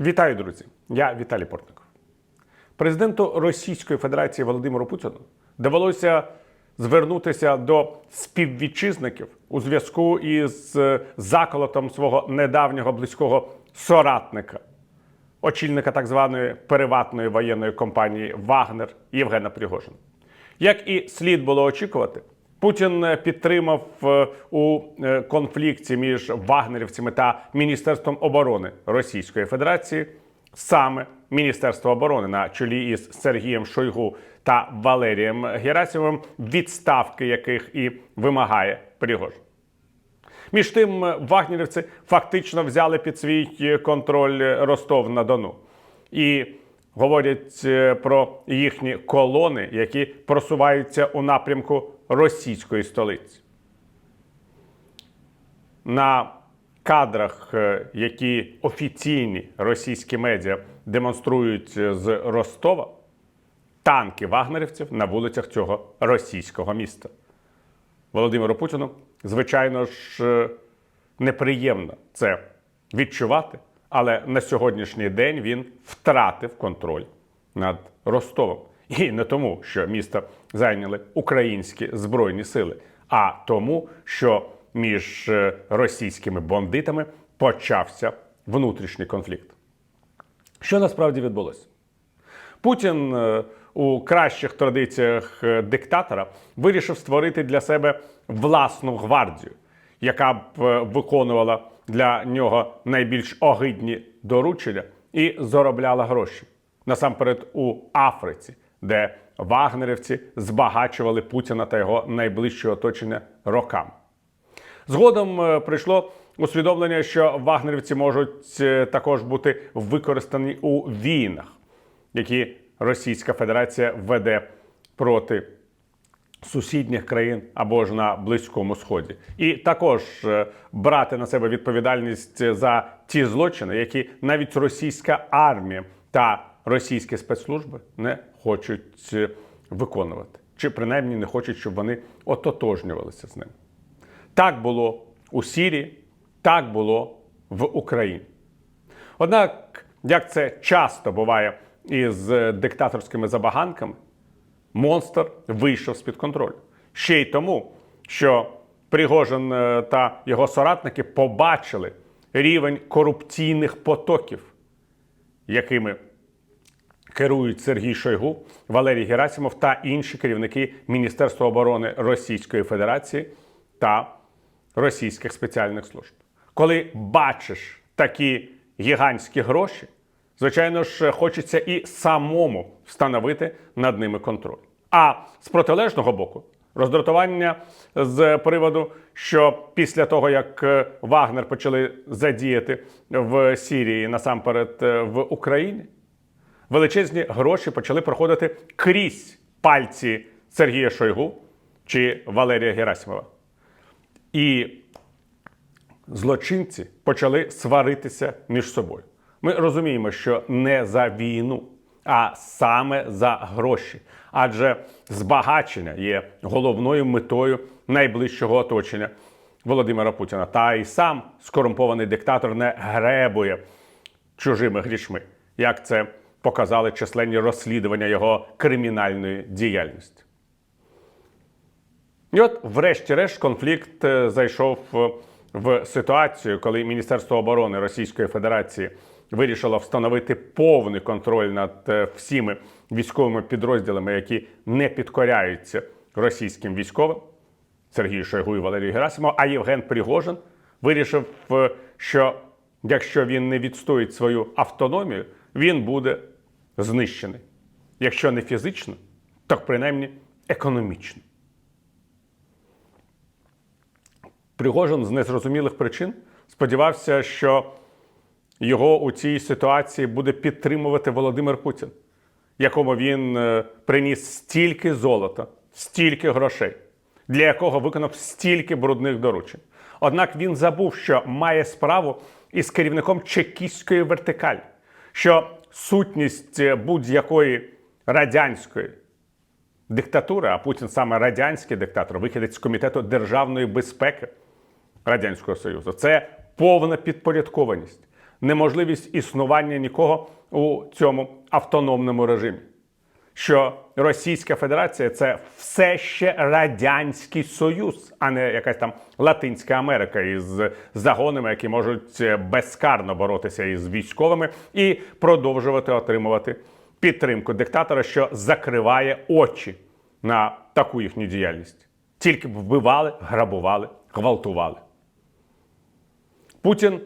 Вітаю, друзі! Я Віталій Портников. Президенту Російської Федерації Володимиру Путіну довелося звернутися до співвітчизників у зв'язку із е, заколотом свого недавнього близького соратника, очільника так званої приватної воєнної компанії Вагнер Євгена Пригожина. Як і слід було очікувати, Путін е, підтримав е, у е, конфлікті між вагнерівцями та Міністерством оборони Російської Федерації саме Міністерство оборони на чолі із Сергієм Шойгу та Валерієм Герасимовим, відставки яких і вимагає Пригожин. Між тим, вагнерівці фактично взяли під свій контроль Ростов на Дону і говорять про їхні колони, які просуваються у напрямку російської столиці. На кадрах, е, які офіційні російські медіа демонструють е, з Ростова, танки вагнерівців на вулицях цього російського міста. Володимиру Путіну, звичайно ж, е, неприємно це відчувати, але на сьогоднішній день він втратив контроль над Ростовом. І не тому, що місто зайняли українські збройні сили, а тому, що між е, російськими бандитами почався внутрішній конфлікт. Що насправді відбулося? Путін е, у кращих традиціях е, диктатора вирішив створити для себе власну гвардію, яка б виконувала для нього найбільш огидні доручення і заробляла гроші насамперед у Африці, де вагнерівці збагачували Путіна та його найближче оточення роками. Згодом е, прийшло усвідомлення, що вагнерівці можуть е, також бути використані у війнах, які Російська Федерація веде проти сусідніх країн або ж на Близькому Сході, і також е, брати на себе відповідальність за ті злочини, які навіть російська армія та російські спецслужби не хочуть виконувати, чи принаймні не хочуть, щоб вони ототожнювалися з ним. Так було у Сірії, так було в Україні. Однак, як це часто буває із диктаторськими забаганками, монстр вийшов з-під контролю. Ще й тому, що Пригожин е, та його соратники побачили рівень корупційних потоків, якими керують Сергій Шойгу, Валерій Герасимов та інші керівники Міністерства оборони Російської Федерації та російських спеціальних служб. Коли бачиш такі гігантські гроші, звичайно ж, хочеться і самому встановити над ними контроль. А з протилежного боку, роздратування з приводу, що після того, як е, Вагнер почали задіяти в Сірії насамперед е, в Україні, величезні гроші почали проходити крізь пальці Сергія Шойгу чи Валерія Герасимова. І злочинці почали сваритися між собою. Ми розуміємо, що не за війну, а саме за гроші. Адже збагачення є головною метою найближчого оточення Володимира Путіна. Та й сам скорумпований диктатор не гребує чужими грішми, як це показали численні розслідування його кримінальної діяльності. І от, врешті-решт, конфлікт е, зайшов е, в ситуацію, коли Міністерство оборони Російської Федерації вирішило встановити повний контроль над е, всіми військовими підрозділами, які не підкоряються російським військовим. Сергій Шойгу і Валерій Герасимов, а Євген Пригожин вирішив, що якщо він не відстоїть свою автономію, він буде знищений. Якщо не фізично, то принаймні економічно. Пригожин з незрозумілих причин сподівався, що його у цій ситуації буде підтримувати Володимир Путін, якому він е, приніс стільки золота, стільки грошей, для якого виконав стільки брудних доручень. Однак він забув, що має справу із керівником чекістської вертикалі, що сутність будь-якої радянської диктатури, а Путін саме радянський диктатор, вихідець з комітету державної безпеки Радянського Союзу. Це повна підпорядкованість, неможливість існування нікого у цьому автономному режимі. Що Російська Федерація це все ще Радянський Союз, а не якась там Латинська Америка із загонами, які можуть е, безкарно боротися із військовими і продовжувати отримувати підтримку диктатора, що закриває очі на таку їхню діяльність. Тільки б вбивали, грабували, гвалтували. Путін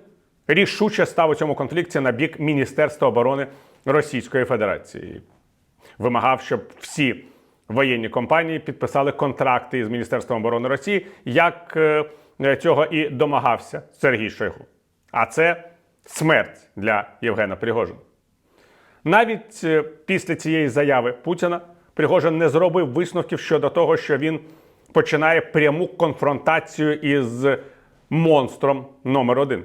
рішуче став у цьому конфлікті на бік Міністерства оборони Російської Федерації. Вимагав, щоб всі воєнні компанії підписали контракти із Міністерством оборони Росії, як е, цього і домагався Сергій Шойгу. А це смерть для Євгена Пригожина. Навіть е, після цієї заяви Путіна Пригожин не зробив висновків щодо того, що він починає пряму конфронтацію із монстром номер один.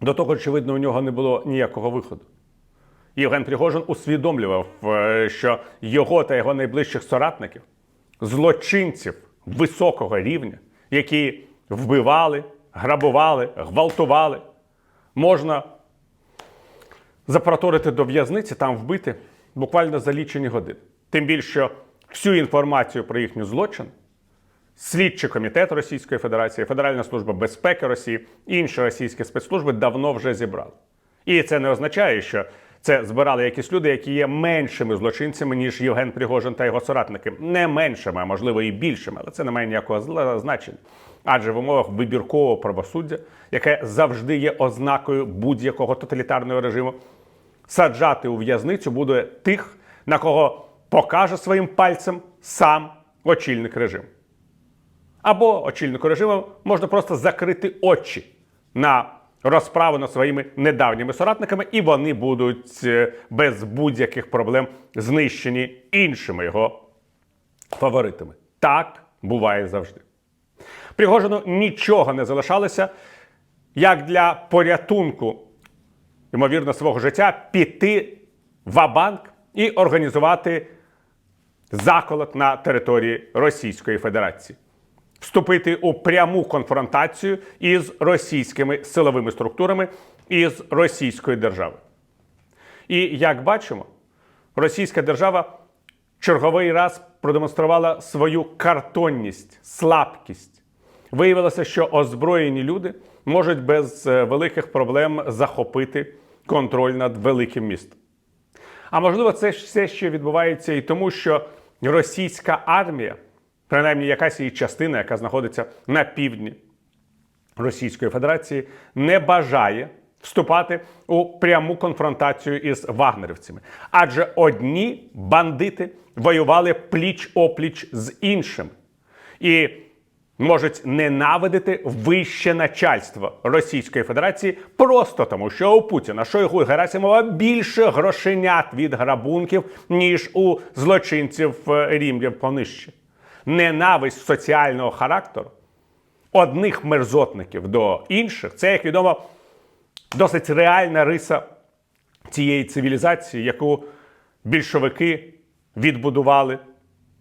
До того, очевидно, у нього не було ніякого виходу. Євген Пригожин усвідомлював, е, що його та його найближчих соратників, злочинців високого рівня, які вбивали, грабували, гвалтували, можна запроторити до в'язниці, там вбити буквально за лічені години. Тим більше що всю інформацію про їхню злочин Слідчий комітет Російської Федерації, Федеральна служба безпеки Росії, інші російські спецслужби давно вже зібрали. І це не означає, що це збирали якісь люди, які є меншими злочинцями, ніж Євген Пригожин та його соратники. Не меншими, а можливо і більшими, але це не має ніякого значення. Адже в умовах вибіркового правосуддя, яке завжди є ознакою будь-якого тоталітарного режиму, саджати у в'язницю буде тих, на кого покаже своїм пальцем сам очільник режиму. Або очільнику режиму можна просто закрити очі на розправу над своїми недавніми соратниками, і вони будуть е, без будь-яких проблем знищені іншими його фаворитами. Так буває завжди. Пригожину нічого не залишалося, як для порятунку, ймовірно, свого життя піти в Абанк і організувати заколот на території Російської Федерації вступити у пряму конфронтацію із російськими силовими структурами із російською державою. І як бачимо, російська держава черговий раз продемонструвала свою картонність, слабкість. Виявилося, що озброєні люди можуть без е, великих проблем захопити контроль над великим містом. А можливо, це все ще відбувається і тому, що російська армія, принаймні якась її частина, яка знаходиться на півдні Російської Федерації, не бажає вступати у пряму конфронтацію із вагнерівцями. Адже одні бандити воювали пліч опліч з іншими. І можуть ненавидити вище начальство Російської Федерації просто тому, що у Путіна Шойгу і Герасимова більше грошенят від грабунків, ніж у злочинців е, рівнів понижче. Ненависть соціального характеру одних мерзотників до інших це, як відомо, досить реальна риса цієї цивілізації, яку більшовики відбудували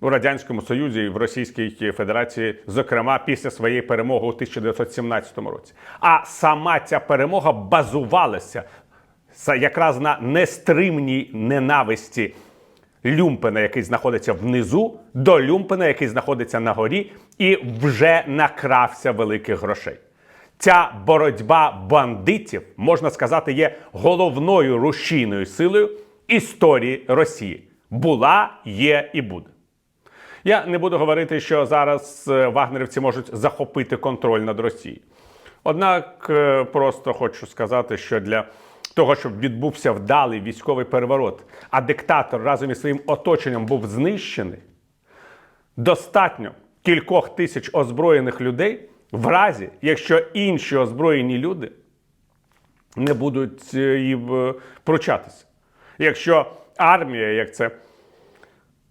у Радянському Союзі і в Російській Федерації, зокрема після своєї перемоги у 1917 році. А сама ця перемога базувалася якраз на нестримній ненависті Люмпена, який знаходиться внизу, до Люмпена, який знаходиться на горі, і вже накрався великих грошей. Ця боротьба бандитів, можна сказати, є головною рушійною силою історії Росії. Була, є і буде. Я не буду говорити, що зараз е, вагнерівці можуть захопити контроль над Росією. Однак е, просто хочу сказати, що для того, щоб відбувся вдалий військовий переворот, а диктатор разом із своїм оточенням був знищений, достатньо кількох тисяч озброєних людей, в разі, якщо інші озброєні люди не будуть е, їм е, пручатися. Якщо армія, як це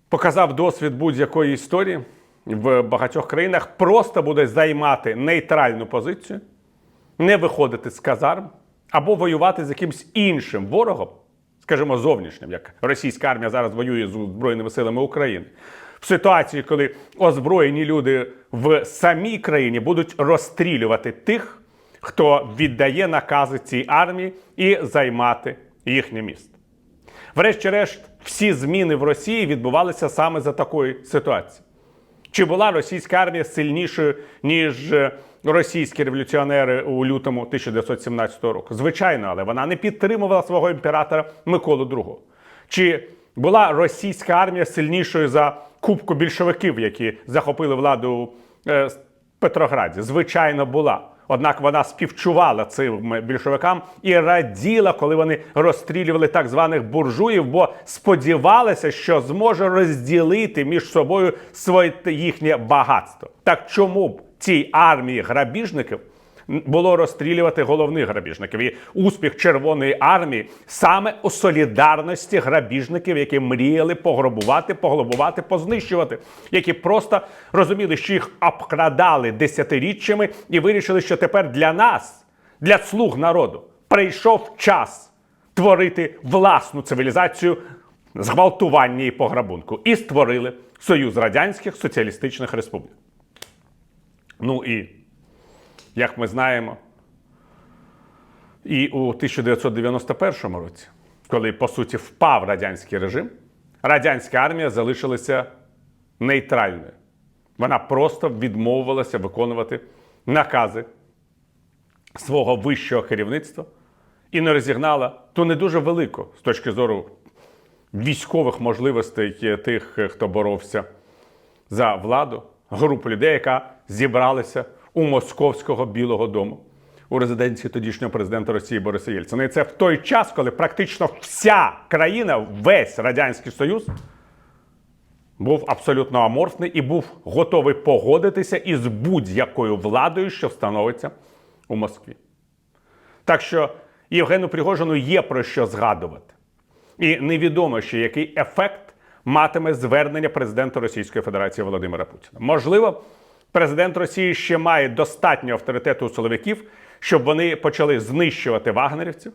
показав досвід будь-якої історії в багатьох країнах, просто буде займати нейтральну позицію, не виходити з казарм або воювати з якимсь іншим ворогом, скажімо, зовнішнім, як російська армія зараз воює з Збройними силами України. В ситуації, коли озброєні люди в самій країні будуть розстрілювати тих, хто віддає накази цій армії і займати їхнє місто. Врешті-решт, всі зміни в Росії відбувалися саме за такої ситуації. Чи була російська армія сильнішою, ніж е, російські революціонери у лютому 1917 року? Звичайно, але вона не підтримувала свого імператора Миколу II. Чи була російська армія сильнішою за кубку більшовиків, які захопили владу у е, Петрограді? Звичайно, була. Однак вона співчувала цим більшовикам і раділа, коли вони розстрілювали так званих буржуїв, бо сподівалася, що зможе розділити між собою своє їхнє багатство. Так чому б цій армії грабіжників було розстрілювати головних грабіжників? І успіх Червоної армії саме у солідарності грабіжників, які мріяли пограбувати, поглобувати, познищувати, які просто розуміли, що їх обкрадали десятиріччями, і вирішили, що тепер для нас, для слуг народу, прийшов час творити власну цивілізацію зґвалтування і пограбунку. І створили Союз Радянських Соціалістичних Республік. Ну і, як ми знаємо, і у 1991 році, коли по суті впав радянський режим, радянська армія залишилася нейтральною. Вона просто відмовилася виконувати накази свого вищого керівництва і не розігнала ту не дуже велику з точки зору військових можливостей тих, хто боровся за владу, групу людей, яка зібралася у Московського Білого Дому у резиденції тодішнього президента Росії Бориса Єльцина. І це в той час, коли практично вся країна, весь Радянський Союз, був абсолютно аморфний і був готовий погодитися із будь-якою владою, що встановиться у Москві. Так що Євгену Пригожину є про що згадувати. І невідомо ще, який ефект матиме звернення президента Російської Федерації Володимира Путіна. Можливо, президент Росії ще має достатньо авторитету у силовиків, щоб вони почали знищувати вагнерівців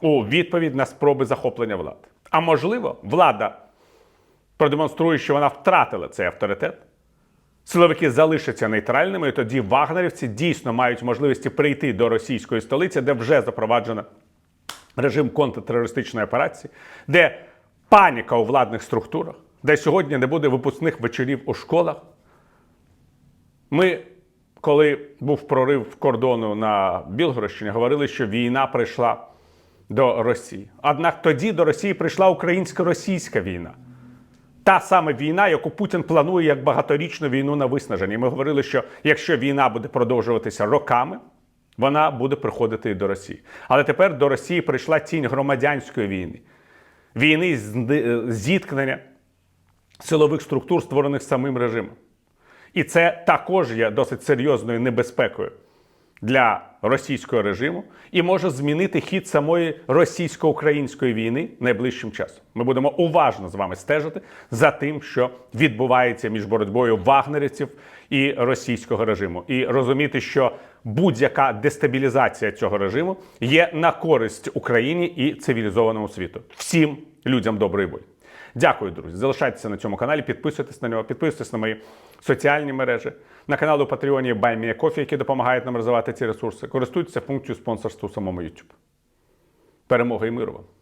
у відповідь на спроби захоплення влади. А можливо, влада продемонструє, що вона втратила цей авторитет. Силовики залишаться нейтральними, і тоді вагнерівці дійсно мають можливості прийти до російської столиці, де вже запроваджено режим контртерористичної операції, де паніка у владних структурах, де сьогодні не буде випускних вечорів у школах. Ми, коли був прорив кордону на Білгородщині, говорили, що війна прийшла до Росії. Однак тоді до Росії прийшла українсько-російська війна. Та саме війна, яку Путін планує як багаторічну війну на виснаження. І Ми говорили, що якщо війна буде продовжуватися роками, вона буде приходити і до Росії. Але тепер до Росії прийшла тінь громадянської війни, війни з- зіткнення силових структур, створених самим режимом. І це також є досить серйозною небезпекою для російського режиму і може змінити хід самої російсько-української війни найближчим часом. Ми будемо уважно з вами стежити за тим, що відбувається між боротьбою вагнерівців і російського режиму, і розуміти, що будь-яка дестабілізація цього режиму є на користь Україні і цивілізованому світу. Всім людям доброї волі. Дякую, друзі. Залишайтеся на цьому каналі, підписуйтесь на нього, підписуйтесь на мої соціальні мережі, на канал у Патреоні BuyMeACoffee, які допомагають нам розвивати ці ресурси. Користуйтеся функцією спонсорства у самому YouTube. Перемоги і миру вам!